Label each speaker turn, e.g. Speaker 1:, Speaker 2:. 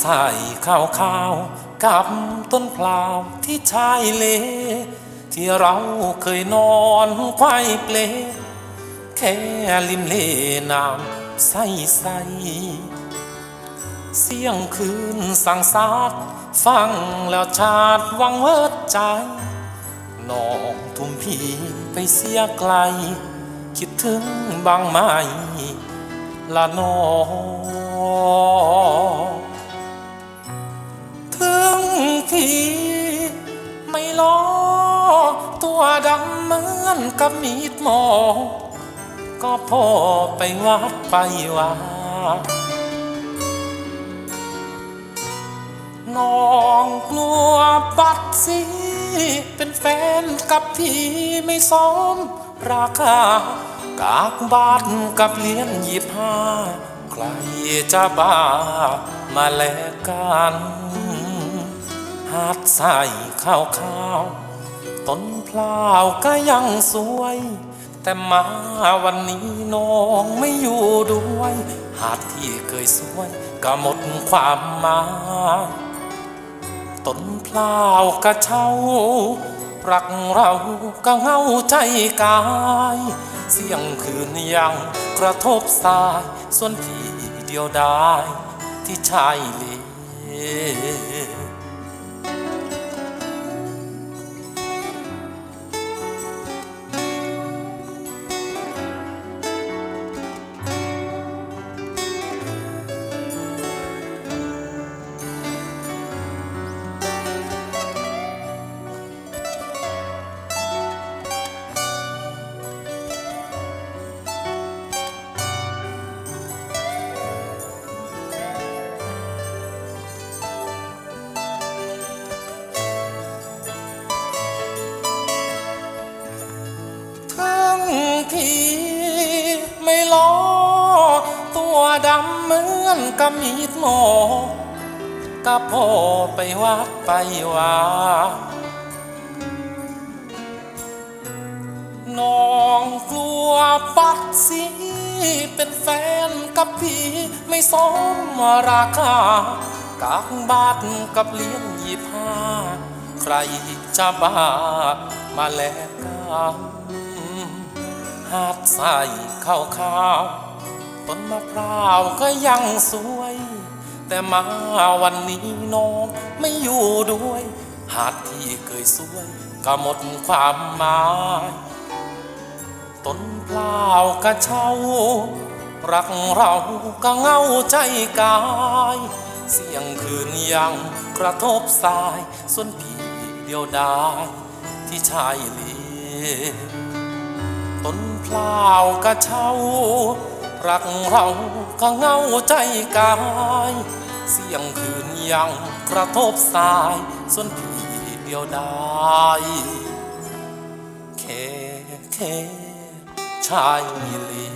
Speaker 1: ใส่ข้าวข้าวกับต้นพลาวที่ชายเล ที่เราเคยนอนควายเปล แค่ริมเลน้ำใสใสเสียงคืนสั่งสาดฟังแล้วชาดวังเวิดใจน้องทุ่มพีไปเสียไกล คิดถึงบางไหมละน้อง งพี่ไม่ล้อตัวดำเหมือนกับมีดหมอ ก็พอไปวัดไปว่าน้องกลัวบัตรสีเป็นแฟนกับพี่ไม่สมราคากากบาทกับเหรียญยี่ห้าใครจะบ้ามาแลกกัน หาดใส่ข้าวข้าวต้นพลาวก็ยังสวย แต่มาวันนี้น้องไม่อยู่ด้วย หาดที่เคยสวยก็หมดความหมายต้นพลาวกระเช้า รักเราก็เงาใจกาย เสียงคืนยังกระทบสาย ส่วนพี่เดียวดายที่ชายเล กับมีดหมอก็พอไปวัดไปว่าน้องกลัวปัดสีเป็นแฟนกับพี่ไม่สมราคากากบาทกับเหรียญยี่ห้าใครจะบ้ามาแลกกันหาดใส่ข้าวข้าว ต้นมะพร้าวก็ยังสวย แต่มาวันนี้น้องไม่อยู่ด้วย หาดที่เคยสวย ก็หมดความหมายต้นเปล่ากระเช้า รักเราก็เหงาใจกาย เสียงคืนยังกระทบสาย ส่วนพี่เดียวดายที่ชายเลต้นเปล่ากระเช้า รักเราก็เงาใจกาย เสียงคืนยังกระทบสาย ส่วนพี่เดียวดายแค่แค่ชายลี